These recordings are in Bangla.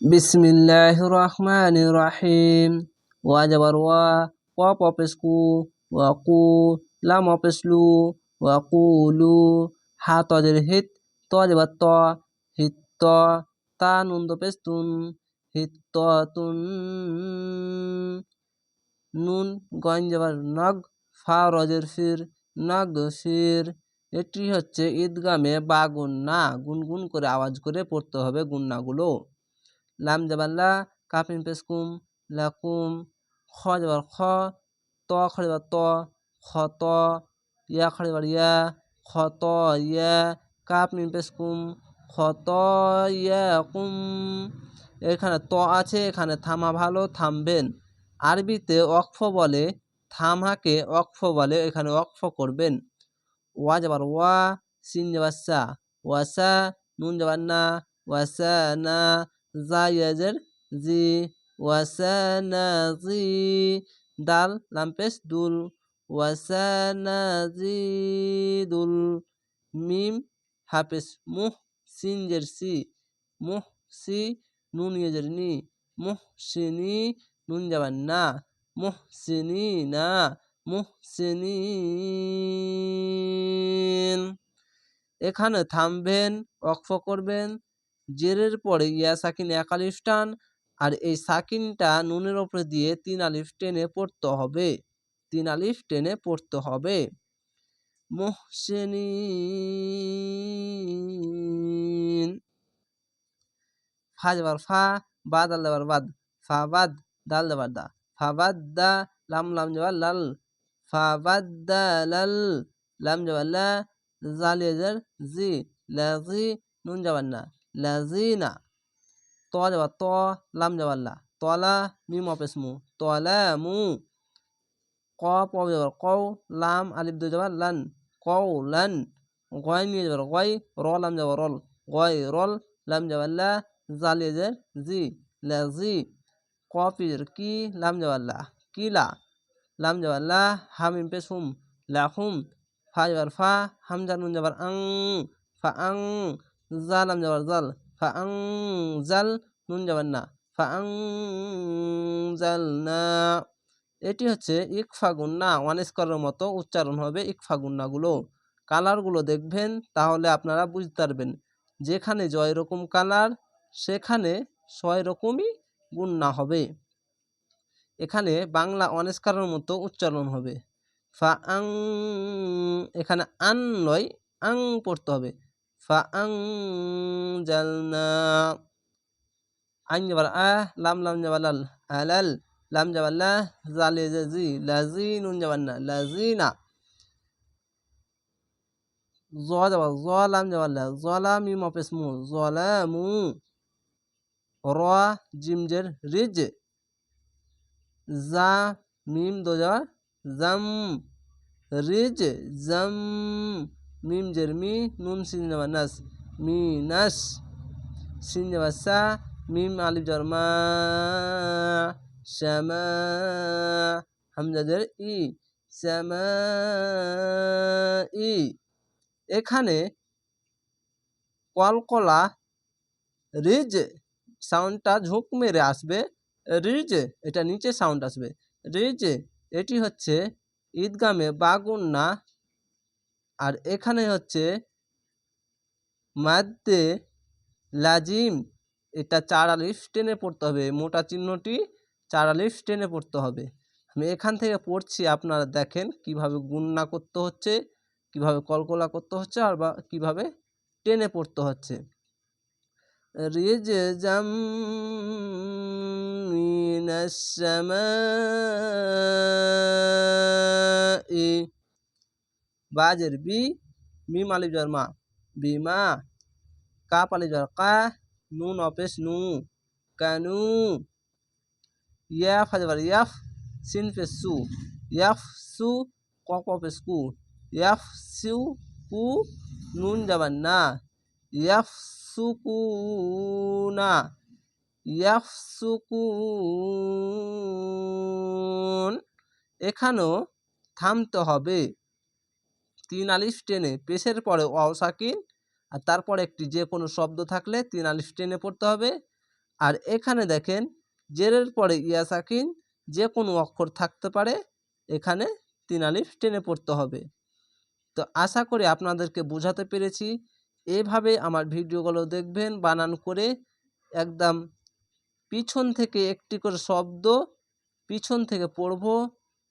বিসমিল্লাহ রহমান রহিম ওয়া যাবার ওয়া কপ অপেসকু ওয়া কু লাম অপেসলু ওয়া কুলু হা তজের হিত ত যাবার ত হিত ত তা নুন দপেস্তুন হিত তুন নুন গইন যাবার নগ ফা রজের ফির নগ ফির এটি হচ্ছে ঈদগামে বা গুন্না, গুনগুন করে আওয়াজ করে পড়তে হবে গুন্নাগুলো। লাম যাবার লা কাপিন পেসকুম লাকুম খ যাবার খ ত খড়ে ত খ ত ইয়া খড়ে ইয়া খ ত ইয়া কাপ মিন পেসকুম খ ত ইয়া কুম এখানে ত আছে, এখানে থামা ভালো, থামবেন। আরবিতে অক্ফ বলে, থামাকে অক্ফ বলে, এখানে অক্ফ করবেন। ওয়া যাবার ওয়া, সিন যাবার সা ওয়াসা নুন যাবার না ওয়াসা না জায়েজের জি ওয়াসানাজি দাল লাম্পেস দুল ওয়াসানাজিদুল মিম হাফেস মুহ সিনজের সি মুহ সি নুন ইয়েজের নি মুহ সিনি নুন যাবার না মুহ সিনি না মুহ সিনি এখানে থামবেন অক্ষ করবেন জেরের পরে ইয়া সাকিন এক আলিফ টান আর এই সাকিনটা নুনের ওপরে দিয়ে তিন আলিফ টেনে পড়তে হবে। তিন আলিফ টেনে পড়তে হবে। মুহসিনিন। ফা যাবার ফা, বা দাল দেবার বাদ। ফা বাদ, দাল দেবার দা। ফা বাদ, দা, লাম লাম যাবার লাল। ফা বাদ, দা, লাল। লাম যাবার লা জালিয়াজার জি লাজি নুন যাবার না। লাজিনা ত যাবার ত লাম যাবার তলা মিম অপেসমু তলা মু ক প যাবার কও লাম আলিফ দুই যাবার লান কও লান গয় নিয়ে যাবার গয় র লাম যাবার রল গয় রল লাম যাবার লা জালিয়াজার জি লাজি ক পিজের কি লাম যাবার লা কিলা লাম যাবার লা হামিম পেসুম লাহুম ফা যাবার ফা হামজা নুন যাবার আং ফা আং জালাম যাবার জাল ফা আং জাল নুন যাবার না ফা আং জাল না এটি হচ্ছে ইকফা গুন্না ওয়ান স্কোয়ারের মতো উচ্চারণ হবে ইকফা গুন্নাগুলো কালারগুলো দেখবেন, তাহলে আপনারা বুঝতে পারবেন। যেখানে জয় রকম কালার সেখানে ছয় রকমই গুন্না হবে। এখানে বাংলা অনেস্কারের মতো উচ্চারণ হবে। ফা আং এখানে আন নয় আং পড়তে হবে। ফা আং জালনা আইন যাবার আহ লাম লাম যাবার লাল আলাল লাম যাবার লা জালে জি লাজি নুন যাবার না লাজিনা জ যাবার জ লাম যাবার লা জলা মিম অপেস মু জলামু র জিমজের রিজ জা মিম দো যাবার জাম রিজ মিম জের মি নুন সিন যাবার নাস মি নাস সিন সা মিম আলিফ যাবার মা শ্যামা হামজাদের ই শ্যামা ই এখানে কলকলা রিজ সাউন্ডটা ঝুঁক মেরে আসবে। রিজ, এটা নিচে সাউন্ড আসবে। রিজ, এটি হচ্ছে ঈদগামে বাগুন্না আর এখানে হচ্ছে মাদ্দে লাজিম। এটা চার আলিফ টেনে পড়তে হবে। মোটা চিহ্নটি চার আলিফ টেনে পড়তে হবে। আমি এখান থেকে পড়ছি, আপনারা দেখেন কীভাবে গুন্না করতে হচ্ছে, কীভাবে কলকলা করতে হচ্ছে আর বা কীভাবে টেনে পড়তে হচ্ছে। রিজ জাম বাজের বি মিম আলিফ জর মা বিমা কাপ আলিফ জর কা নুন অপেশ নু কানু ইয়াফ হাজার ইয়াফ সিন পেশ সু ইয়াফ সু কক অপেশ কু ইয়াফ সু কু নুন যাবার না ইয়াফ সুকুনা ইয়াফ সুকুন এখানেও থামতে হবে। তিন আলিফ টেনে পেশের পরে অসাকিন আর তারপরে একটি যে কোনো শব্দ থাকলে তিন আলিফ টেনে পড়তে হবে। আর এখানে দেখেন, জেরের পরে ইয়া সাকিন যে কোনো অক্ষর থাকতে পারে, এখানে তিন আলিফ টেনে পড়তে হবে। তো আশা করি আপনাদেরকে বোঝাতে পেরেছি। এভাবে আমার ভিডিওগুলো দেখবেন, বানান করে একদম পিছন থেকে একটি করে শব্দ পিছন থেকে পড়ব।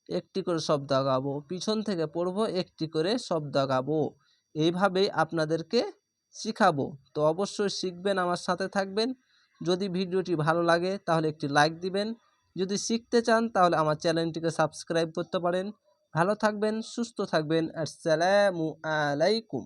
একটি করে শব্দ আগাবো, পিছন থেকে পড়ব, একটি করে শব্দ আগাবো। এইভাবেই আপনাদেরকে শিখাবো। তো অবশ্যই শিখবেন, আমার সাথে থাকবেন। যদি ভিডিওটি ভালো লাগে, তাহলে একটি লাইক দিবেন। যদি শিখতে চান, তাহলে আমার চ্যানেলটিকে সাবস্ক্রাইব করতে পারেন। ভালো থাকবেন, সুস্থ থাকবেন। আসসালামু আলাইকুম।